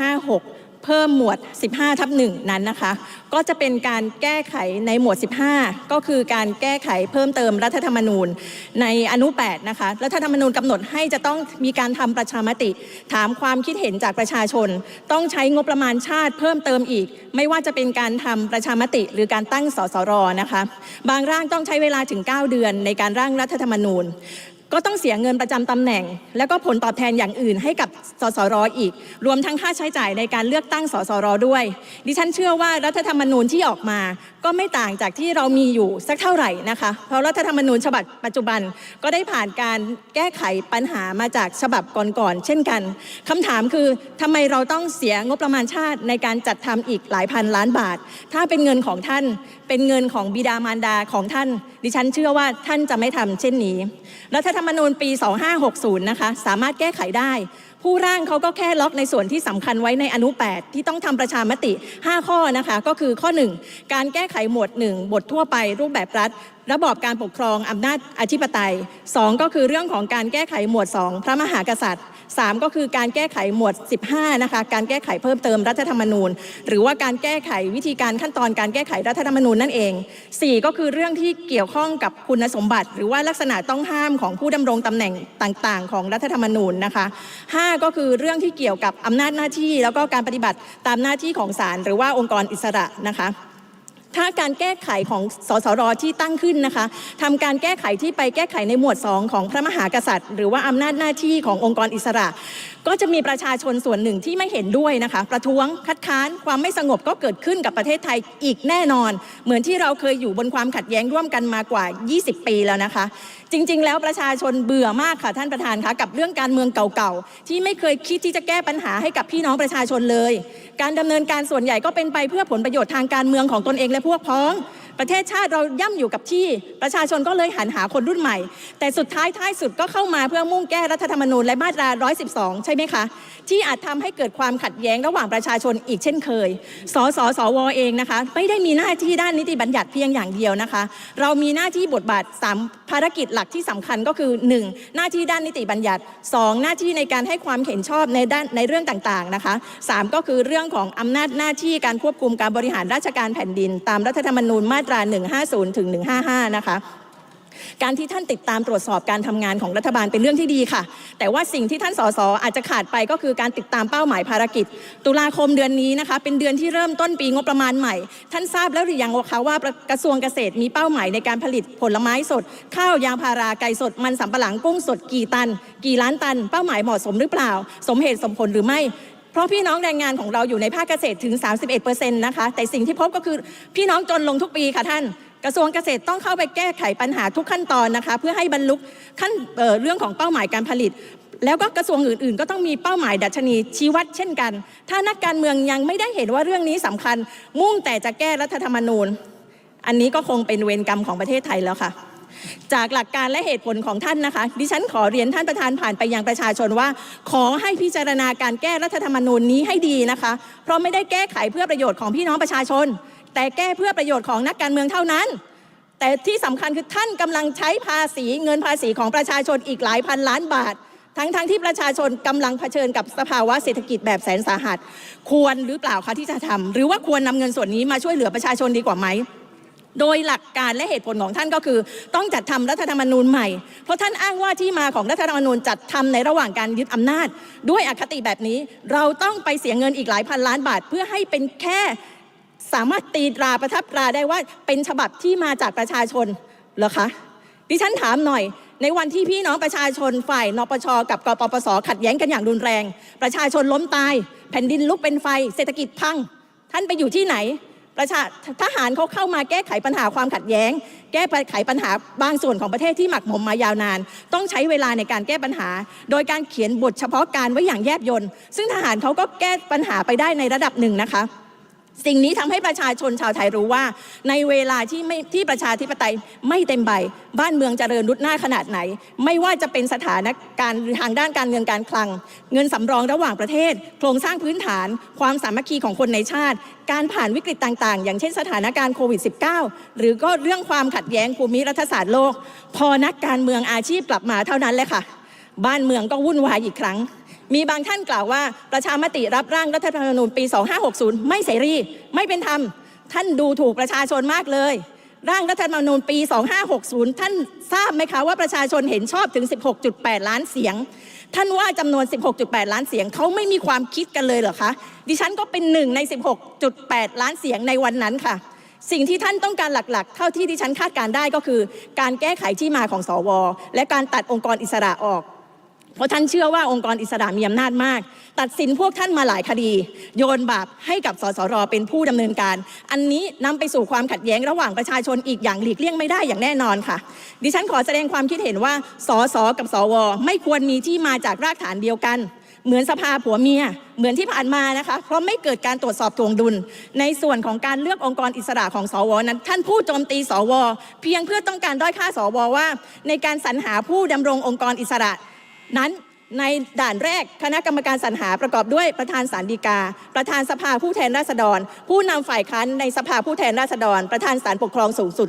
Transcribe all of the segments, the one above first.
56 เพิ่มหมวด 15 ทับ1นั้นนะคะ ก็จะเป็นการแก้ไขในหมวด 15 ก็คือการแก้ไขเพิ่มเติมรัฐธรรมนูญในอนุ 8 นะคะ รัฐธรรมนูญกำหนดให้จะต้องมีการทำประชามติ ถามความคิดเห็นจากประชาชน ต้องใช้งบประมาณชาติเพิ่มเติมอีก ไม่ว่าจะเป็นการทำประชามติหรือการตั้งสสรนะคะ บางร่างต้องใช้เวลาถึง 9 เดือนในการร่างรัฐธรรมนูญ ก็ต้องเสียเงินประจำตำแหน่ง แล้วก็ผลตอบแทนอย่างอื่นให้กับสสรอีก รวมทั้งค่าใช้จ่ายในการเลือกตั้งสสรด้วย ดิฉันเชื่อว่ารัฐธรรมนูญที่ออกมา ก็ไม่ต่างจากที่เรามีอยู่สักเท่าไหร่นะคะ เพราะรัฐธรรมนูญฉบับปัจจุบันก็ได้ผ่านการแก้ไขปัญหามาจากฉบับก่อนๆเช่นกันคำถามคือทำไมเราต้องเสียงบประมาณชาติในการจัดทำอีกหลายพันล้านบาท ถ้าเป็นเงินของท่านเป็นเงินของบิดามารดาของท่าน ดิฉันเชื่อว่าท่านจะไม่ทำเช่นนี้รัฐธรรมนูญปี 2560 นะคะ สามารถแก้ไขได้ ผู้ร่างเขาก็แค่ล็อกในส่วนที่สำคัญไว้ในอนุ 8 ที่ต้องทำประชามติ 5 ข้อนะคะ ก็คือข้อ 1 การแก้ไขหมวด 1 บททั่วไป รูปแบบรัฐ ระบอบการปกครองอำนาจอธิปไตย 2 ก็คือเรื่องของการแก้ไขหมวด 2 พระมหากษัตริย์ 3 ก็คือการแก้ไขหมวด 15 นะคะ การแก้ไขเพิ่มเติมรัฐธรรมนูญ หรือว่าการแก้ไขวิธีการขั้นตอนการแก้ไขรัฐธรรมนูญนั่นเอง 4 ก็คือเรื่องที่เกี่ยวข้องกับคุณสมบัติ หรือว่าลักษณะต้องห้ามของผู้ดำรงตำแหน่งต่างๆ ของรัฐธรรมนูญนะคะ 5 ก็คือเรื่องที่เกี่ยวกับอำนาจหน้าที่ แล้วก็การปฏิบัติตามหน้าที่ของศาลหรือว่าองค์กรอิสระนะคะ ถ้าการแก้ไขของสสรที่ตั้งขึ้นนะคะทำการแก้ไขที่ไปแก้ไขในหมวด 2 ของพระมหากษัตริย์ หรือว่าอำนาจหน้าที่ขององค์กรอิสระ ก็จะมีประชาชนส่วนหนึ่งที่ไม่เห็นด้วยนะคะ ประท้วงคัดค้านความไม่สงบก็เกิดขึ้นกับประเทศไทยอีกแน่นอน เหมือนที่เราเคยอยู่บนความขัดแย้งร่วมกันมากว่า 20 ปีแล้วนะคะ จริง ๆ แล้วประชาชนเบื่อมากค่ะท่านประธานคะกับเรื่องการเมืองเก่าๆที่ไม่เคยคิดที่จะแก้ปัญหาให้กับพี่น้องประชาชนเลย การดำเนินการส่วนใหญ่ก็เป็นไปเพื่อผลประโยชน์ทางการเมืองของตนเองและพวกพ้อง ประเทศชาติเราย่ำอยู่กับที่ประชาชนก็เลยหันหาคนรุ่นใหม่ แต่สุดท้ายท้ายสุดก็เข้ามาเพื่อมุ่งแก้รัฐธรรมนูญและมาตรา 112 ใช่ไหมคะ ที่อาจทำให้เกิดความขัดแย้งระหว่างประชาชนอีกเช่นเคย สสสวเองนะคะ ไม่ได้มีหน้าที่ด้านนิติบัญญัติเพียงอย่างเดียวนะคะ เรามีหน้าที่บทบาทสามภารกิจหลักที่สำคัญก็คือ 1. หน้าที่ด้านนิติบัญญัติ 2. หน้าที่ในการให้ความเห็นชอบในด้านในเรื่องต่างๆนะคะ 3. ก็คือเรื่องของอำนาจหน้าที่การควบคุมการบริหารราชการแผ่นดิน ตามรัฐธรรมนูญมาตรา 150 ถึง 155 นะคะการที่ท่านติดตามตรวจสอบการทำงานของรัฐบาลเป็นเรื่องที่ดีค่ะ แต่ว่าสิ่งที่ท่านสสอาจจะขาดไปก็คือการติดตามเป้าหมายภารกิจ ตุลาคมเดือนนี้นะคะเป็นเดือนที่เริ่มต้นปีงบประมาณใหม่ ท่านทราบแล้วหรือยังว่าคะว่ากระทรวงเกษตรมีเป้าหมายในการผลิตผลไม้สด ข้าวยางพาราไก่สดมันสำปะหลังกุ้งสดกี่ตัน กี่ล้านตัน เป้าหมายเหมาะสมหรือเปล่า สมเหตุสมผลหรือไม่ เพราะพี่น้องแรงงานของเราอยู่ในภาคเกษตรถึง 31%นะคะ แต่สิ่งที่พบก็คือพี่น้องจนลงทุกปีค่ะท่าน กระทรวงเกษตรต้องเข้าไปแก้ไขปัญหาทุกขั้นตอนนะคะ เพื่อให้บรรลุขั้นเเรื่องของเป้าหมายการผลิต แล้วก็กระทรวงอื่น ๆ ก็ต้องมีเป้าหมายดัชนีชี้วัดเช่นกัน ถ้านักการเมืองยังไม่ได้เห็นว่าเรื่องนี้สำคัญ มุ่งแต่จะแก้รัฐธรรมนูญ อันนี้ก็คงเป็นเวรกรรมของประเทศไทยแล้วค่ะ จากหลักการและเหตุผลของท่านนะคะ ดิฉันขอเรียนท่านประธานผ่านไปยังประชาชนว่า ขอให้พิจารณาการแก้รัฐธรรมนูญนี้ให้ดีนะคะ เพราะไม่ได้แก้ไขเพื่อประโยชน์ของพี่น้องประชาชน แต่แก้เพื่อประโยชน์ของนักการเมืองเท่านั้น แต่ที่สำคัญคือท่านกำลังใช้ภาษีเงินภาษีของประชาชนอีกหลายพันล้านบาททั้งๆทที่ประชาชนกำลังเผชิญกับสภาวะเศรษฐกิจแบบแสนสาหัส ควรหรือเปล่าคะที่จะทำหรือว่าควรนำเงินส่วนนี้มาช่วยเหลือประชาชนดีกว่าไหม โดยหลักการและเหตุผลของท่านก็คือ ต้องจัดทำรัฐธรรมนูญใหม่ เพราะท่านอ้างว่าที่มาของรัฐธรรมนูญจัดทำในระหว่างการยึดอำนาจ ด้วยอคติแบบนี้เราต้องไปเสียเงินอีกหลายพันล้านบาท เพื่อให้เป็นแค่สามารถตีตราประทับตราได้ว่าเป็นฉบับที่มาจากประชาชนเหรอคะดิฉันถามหน่อยในวันที่พี่น้องประชาชนฝ่ายนปช กับกปปส ขัดแย้งกันอย่างรุนแรง ประชาชนล้มตาย แผ่นดินลุกเป็นไฟ เศรษฐกิจพัง ท่านไปอยู่ที่ไหน ประชาทหารเขาเข้ามาแก้ไขปัญหาความขัดแย้ง แก้ไขปัญหาบางส่วนของประเทศที่หมักหมมมายาวนาน ต้องใช้เวลาในการแก้ปัญหา โดยการเขียนบทเฉพาะการไว้อย่างแยบยลซึ่งทหารเขาก็แก้ปัญหาไปได้ในระดับหนึ่งนะคะ สิ่งนี้ทำให้ประชาชนชาวไทยรู้ว่า ในเวลาที่ไม่ที่ประชาธิปไตยไม่เต็มใบ บ้านเมืองจเจริญรุดหน้าขนาดไหน ไม่ว่าจะเป็นสถานการณ์ทางด้านการเงินการคลัง เงินสำรองระหว่างประเทศ โครงสร้างพื้นฐาน ความสามัคคีของคนในชาติ การผ่านวิกฤตต่าง ๆ อย่างเช่นสถานการณ์โควิด -19 หรือก็เรื่องความขัดแย้งภูมิรัฐศาสตร์โลก พอนักการเมืองอาชีพกลับมาเท่านั้นแหละค่ะ บ้านเมืองก็วุ่นวายอีกครั้ง มีบางท่านกล่าวว่าประชามติรับร่างรัฐธรรมนูญปี 2560 ไม่เสรี ไม่เป็นธรรม ท่านดูถูกประชาชนมากเลย ร่างรัฐธรรมนูญปี 2560 ท่านทราบไหมคะว่าประชาชนเห็นชอบถึง 16.8 ล้านเสียง ท่านว่าจำนวน 16.8 ล้านเสียงเขาไม่มีความคิดกันเลยเหรอคะ ดิฉันก็เป็นหนึ่งใน 16.8 ล้านเสียงในวันนั้นค่ะสิ่งที่ท่านต้องการหลักๆ เท่าที่ดิฉันคาดการได้ก็คือ การแก้ไขที่มาของสวและการตัดองค์กรอิสระออก เพราะท่านเชื่อว่าองค์กรอิสระมีอำนาจมาก ตัดสินพวกท่านมาหลายคดี โยนบาปให้กับสสรเป็นผู้ดำเนินการ อันนี้นำไปสู่ความขัดแย้งระหว่างประชาชนอีกอย่างหลีกเลี่ยงไม่ได้อย่างแน่นอนค่ะ ดิฉันขอแสดงความคิดเห็นว่าสสกับสว ไม่ควรมีที่มาจากรากฐานเดียวกันเหมือนสภาผัวเมีย เหมือนที่ผ่านมานะคะ เพราะไม่เกิดการตรวจสอบทวงดุล ในส่วนของการเลือกองค์กรอิสระของสวนั้น ท่านผู้โจมตีสว เพียงเพื่อต้องการด้อยค่าสวว่า ในการสรรหาผู้ดำรงองค์กรอิสระ นั้นในด่านแรกคณะกรรมการสรรหาประกอบด้วยประธานสารดีกา ประธานสภาผู้แทนราษฎร ผู้นำฝ่ายค้านในสภาผู้แทนราษฎร ประธานสารปกครองสูงสุด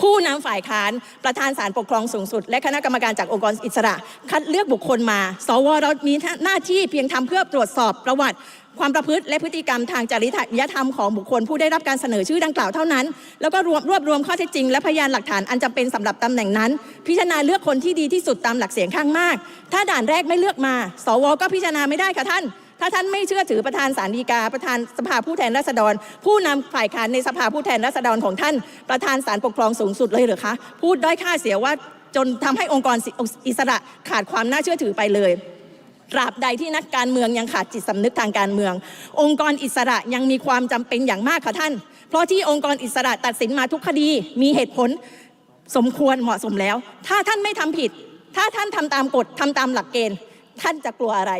ผู้นำฝ่ายค้านประธานศาลปกครองสูงสุด และคณะกรรมการจากองค์กรอิสระ คัดเลือกบุคคลมา สวเรามีหน้าที่เพียงทำเพื่อตรวจสอบประวัติความประพฤติและพฤติกรรมทางจริยธรรมของบุคคลผู้ได้รับการเสนอชื่อดังกล่าวเท่านั้น แล้วก็รวบรวบรวมข้อเท็จจริง และพยานหลักฐานอันจำเป็นสำหรับตำแหน่งนั้น พิจารณาเลือกคนที่ดีที่สุดตามหลักเสียงข้างมาก ถ้าด่านแรกไม่เลือกมา สวก็พิจารณาไม่ได้ค่ะท่าน ถ้าท่านไม่เชื่อถือประธานสารดีกา ประธานสภาผู้แทนราษฎร ผู้นำฝ่ายค้านในสภาผู้แทนราษฎรของท่าน ประธานศาลปกครองสูงสุดเลยหรือคะพูดด้อยค่าเสียว่าจนทำให้องค์กรอิสระขาดความน่าเชื่อถือไปเลยตราบใดที่นักการเมืองยังขาดจิตสำนึกทางการเมือง องค์กรอิสระยังมีความจำเป็นอย่างมากค่ะท่าน เพราะที่องค์กรอิสระตัดสินมาทุกคดีมีเหตุผลสมควรเหมาะสมแล้ว ถ้าท่านไม่ทำผิด ถ้าท่านทำตามกฎทำตามหลักเกณฑ์ ท่านจะกลัวอะไร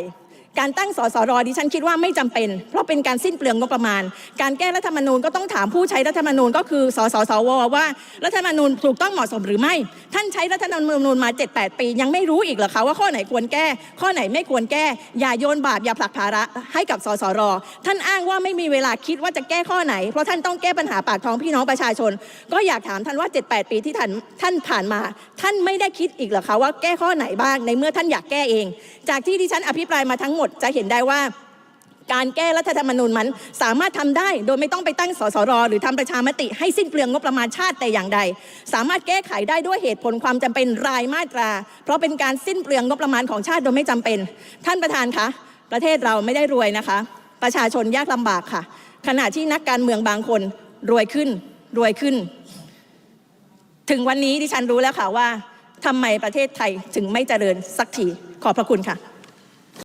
การตั้งสสรดิฉันคิดว่าไม่จำเป็น เพราะเป็นการสิ้นเปลืองงบประมาณ การแก้รัฐธรรมนูญก็ต้องถามผู้ใช้รัฐธรรมนูญก็คือสสสวว่ารัฐธรรมนูญถูกต้องเหมาะสมหรือไม่ ท่านใช้รัฐธรรมนูญมา 7-8 ปี ยังไม่รู้อีกเหรอคะว่าข้อไหนควรแก้ ข้อไหนไม่ควรแก้ อย่าโยนบาปอย่าผลักภาระให้กับสสรท่านอ้างว่าไม่มีเวลาคิดว่าจะแก้ข้อไหน เพราะท่านต้องแก้ปัญหาปากท้องพี่น้องประชาชน ก็อยากถามท่านว่า 7-8 ปีที่ท่านท่านผ่านมา ท่านไม่ได้คิดอีกเหรอคะว่าแก้ข้อไหนบ้างในเมื่อท่านอยากแก้เอง จากที่ดิฉันอภิปรายมาทั้งหมดจะเห็นได้ว่าการแก้รัฐธรรมนูญมันสามารถทำได้โดยไม่ต้องไปตั้งสสร หรือทำประชามติให้สิ้นเปลืองงบประมาณชาติแต่อย่างใด สามารถแก้ไขได้ด้วยเหตุผลความจำเป็นรายมาตรา เพราะเป็นการสิ้นเปลืองงบประมาณของชาติโดยไม่จำเป็น ท่านประธานคะประเทศเราไม่ได้รวยนะคะ ประชาชนยากลำบากค่ะ ขณะที่นักการเมืองบางคนรวยขึ้นรวยขึ้น ถึงวันนี้ดิฉันรู้แล้วค่ะว่าทำไมประเทศไทยถึงไม่เจริญสักทีขอบพระคุณค่ะ